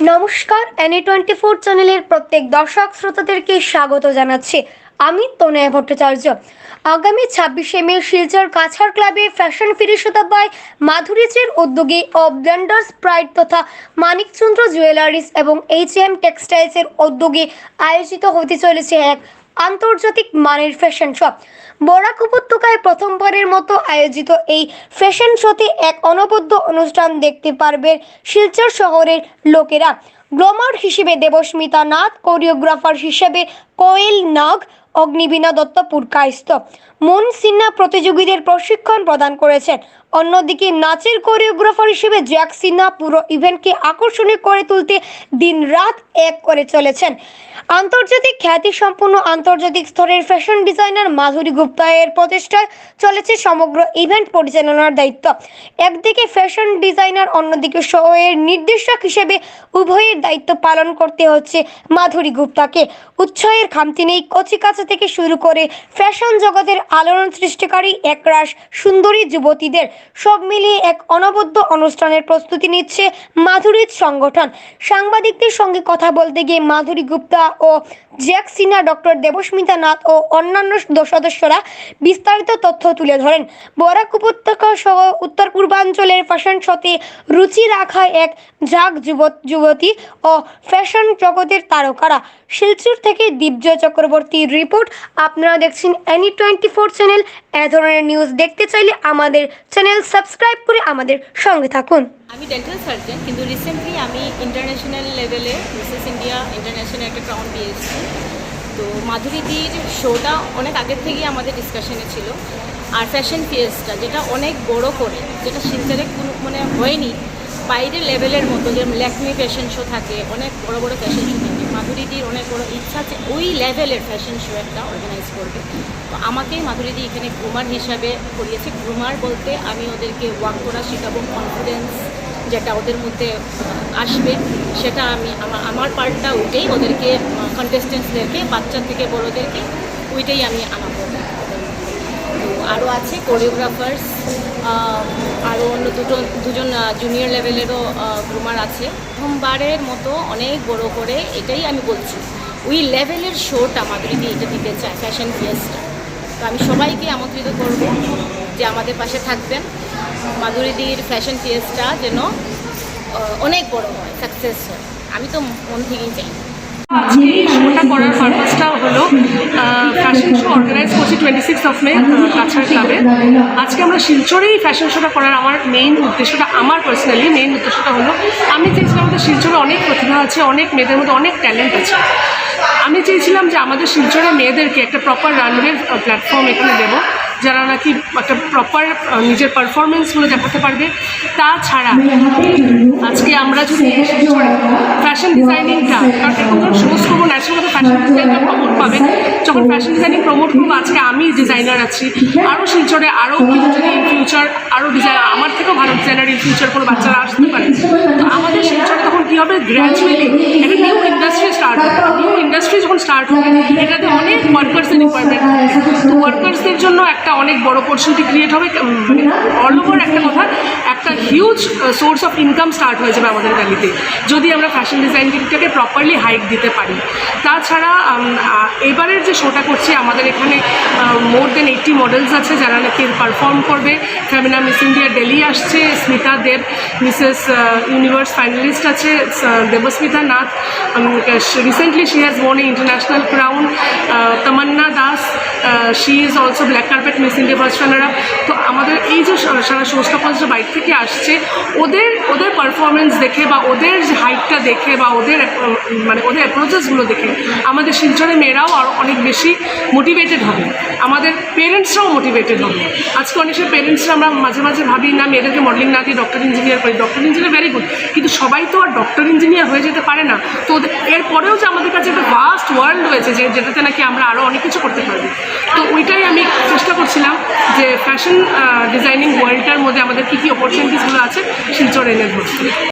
নমস্কার N A twenty four চ্যানেলের প্রত্যেক দর্শক শ্রোতাদেরকে স্বাগত জানাচ্ছি। আমি তনয়া ভট্টাচার্য। আগামী ছাব্বিশে মে শিলচর কাছাড় ক্লাবে ফ্যাশন ফিরিশতাব্বায় মাধুরীচের উদ্যোগে ও ব্লেন্ডার্স প্রাইড তথা মানিকচন্দ্র জুয়েলারিস এবং এইচ এম টেক্সটাইলসের উদ্যোগে আয়োজিত হতে চলেছে এক আন্তর্জাতিক মানের ফ্যাশন শো বরাক উপত্যকায় প্রথমবারের মতো আয়োজিত এই ফ্যাশন শোতে এক অনবদ্য অনুষ্ঠান দেখতে পারবে শিলচর শহরের লোকেরা। গ্লোমার হিসেবে দেবস্মিতা নাথ, কোরিওগ্রাফার হিসেবে কোয়েল নাগ, অগ্নিবীণা দত্ত পুরকায়স্ত মুন সিনহা প্রতিযোগীদের প্রশিক্ষণ প্রদান করেছেন। অন্যদিকে নাচের কোরিওগ্রাফার হিসেবে জ্যাক সিনহা পুরো ইভেন্টকে আকর্ষণীয় করে তুলতে দিনরাত এক করে চলেছেন। আন্তর্জাতিক খ্যাতি খ্যাতিসম্পন্ন আন্তর্জাতিক স্তরের ফ্যাশন ডিজাইনার মাধুরী গুপ্তা এর প্রচেষ্টায় চলেছে সমগ্র ইভেন্ট পরিচালনার দায়িত্ব। একদিকে ফ্যাশন ডিজাইনার, অন্যদিকে শো এর নির্দেশক হিসেবে উভয়ের দায়িত্ব পালন করতে হচ্ছে মাধুরী গুপ্তাকে। উৎসাহের খামতি নেই, কচিকাচা থেকে শুরু করে ফ্যাশন জগতের আলোড়ন সৃষ্টিকারী একরাশ সুন্দরী যুবতীদের, সব মিলিয়ে এক অনবদ্য অনুষ্ঠানের প্রস্তুতি নিচ্ছে মাধুরীর সংগঠন। সাংবাদিকদের সঙ্গে কথা বলতে গিয়ে মাধুরী গুপ্তা ও জ্যাক সিনহা ডক্টর দেবস্মিতা নাথ ও অন্যান্য সদস্যরা বিস্তারিত তথ্য তুলে ধরেন। বরাক উপত্যকা সহ উত্তর পূর্বাঞ্চলের ফ্যাশন শোতে রুচি রাখা এক জাগ যুবক যুবতী ও ফ্যাশন জগতের তারকারা। শিলচর থেকে দিব্য চক্রবর্তীর রিপোর্ট। আপনারা দেখছেন এনি টোয়েন্টি ফোর চ্যানেল। এ ধরনের নিউজ দেখতে চাইলে আমাদের চ্যানেল সাবস্ক্রাইব করে আমাদের সঙ্গে থাকুন। আমি ডেন্টাল সার্জন কিন্তু রিসেন্টলি আমি ইন্টারন্যাশনাল লেভেলে মিসেস ইন্ডিয়া ইন্টারন্যাশনাল একটা ক্রাউন পেয়েছি তো মাধুরীদির শোটা অনেক আগের থেকেই আমাদের ডিসকাশনে ছিল। আর ফ্যাশন ফিয়েসটা যেটা অনেক বড় করে, যেটা শিলচরে কোনো মানে হয়নি বাইরের লেভেলের মতো, যেরকম ল্যাকমি ফ্যাশন শো থাকে, অনেক বড় বড় ফ্যাশন শো থাকে মাধুরীদির অনেক বড় ইচ্ছা আছে, ওই লেভেলের ফ্যাশন শো একটা অর্গানাইজ করবে। তো আমাকেই মাধুরীদি এখানে গ্রুমার হিসাবে করিয়েছে। গ্রুমার বলতে আমি ওদেরকে ওয়াক করা শেখাবো কনফিডেন্স যেটা ওদের মধ্যে আসবে, সেটা আমি আমার আমার পার্টটা ওইটাই ওদেরকে কন্টেস্টেন্টসদেরকে বাচ্চা থেকে বড়োদেরকে, ওইটাই আমি আনাবো। আরও আছে কোরিওগ্রাফার্স আরও অন্য দুটো দুজন জুনিয়র লেভেলেরও গ্রুমার আছে। প্রথমবারের মতো অনেক বড় করে এটাই আমি বলছি। ওই লেভেলের শোটা মাধুরীদি এটা দিতে চায় ফ্যাশন ফিয়েসটা তো আমি সবাইকে আমন্ত্রিত করব যে আমাদের পাশে থাকবেন। মাধুরীদির ফ্যাশন ফিয়েসটা যেন অনেক বড় হয় সাকসেস হয়। আমি তো মন থেকেই চাই। আজকে শোটা করার পারপাসটা হলো অর্গানাইজ করছি twenty six of May Cachar ক্লাবে আজকে আমরা শিলচরেই ফ্যাশন শোটা করার আমার মেইন উদ্দেশ্যটা আমার পার্সোনালি মেইন উদ্দেশ্যটা হলো আমি চেয়েছিলাম আমাদের শিলচরে অনেক প্রতিভা আছে অনেক মেয়েদের মধ্যে অনেক ট্যালেন্ট আছে। আমি চেয়েছিলাম যে আমাদের শিলচরের মেয়েদেরকে একটা প্রপার রানওয়ে প্ল্যাটফর্ম এখানে দেবো যারা নাকি একটা প্রপার নিজের পারফরমেন্সগুলো দেখাতে পারবে। তাছাড়া আজকে আমরা যদি ফ্যাশন ডিজাইনিংটা কারণ এরকম যখন শোজ ন্যাশনাল ফ্যাশন ডিজাইনটা প্রমোট পাবে যখন ফ্যাশন ডিজাইনিং প্রমোট করব, আজকে আমি ডিজাইনার আছি। আরও শিলচরে আরও যদি ইন ফিউচার আরও ডিজাইন আমার থেকেও ভালো ডিজাইনার ইন ফিউচার কোনো বাচ্চারা আসতে পারে। তো আমাদের শিলচরে তখন কী হবে? গ্র্যাজুয়ালি একটা new industry start new industry start হবে এটাতে অনেক ওয়ার্কার্সের রিকোয়ারমেন্ট তো ওয়ার্কার্সদের জন্য একটা অনেক বড় অপরচুনিটি ক্রিয়েট হবে। মানে অল ওভার একটা কথা, একটা huge source of income start হয়ে যাবে আমাদের ভ্যালিতে যদি আমরা ফ্যাশন ডিজাইনটাকে প্রপারলি হাইক দিতে পারি। তাছাড়া এবারের যে শোটা করছি, আমাদের এখানে মোর দেন এইটটি মডেলস আছে যারা নাকি পারফর্ম করবে। ফেমিনা মিস ইন্ডিয়া দিল্লি আসছে Smita Dev Mrs Universe finalist আছে Debasmita Nath recently she has won international crown Tamanna Das she is also black carpet Miss India first runner তো আমাদের এই যে সারা সংস্থাপন যে বাইরে থেকে আসছে, ওদের ওদের পারফরমেন্স দেখে বা ওদের যে হাইটটা দেখে বা ওদের মানে ওদের অ্যাপ্রোচেসগুলো দেখে আমাদের শিলচরের মেয়েরাও আরও অনেক বেশি মোটিভেটেড হবে। আমাদের পেরেন্টসরাও মোটিভেটেড হবে। আজকে অনেক সময় পেরেন্টসরা আমরা মাঝে মাঝে ভাবি, না, মেয়েদেরকে মডেলিং না দিয়ে ডক্টর ইঞ্জিনিয়ার করি। ডক্টর ইঞ্জিনিয়ার ভেরি গুড কিন্তু সবাই তো আর ডক্টর ইঞ্জিনিয়ার হয়ে যেতে পারে না। তো এরপরেও যে আমাদের কাছে একটা ভাস্ট ওয়ার্ল্ড রয়েছে যে যেটাতে নাকি আমরা আরও অনেক কিছু করতে পারব। তো ওইটাই আমি চেষ্টা করছিলাম যে ফ্যাশন ডিজাইনিং ওয়ার্ল্ডটার মধ্যে আমাদের কী কী অপরচুনিটিসগুলো আছে, শিলচর এনে ধরতে।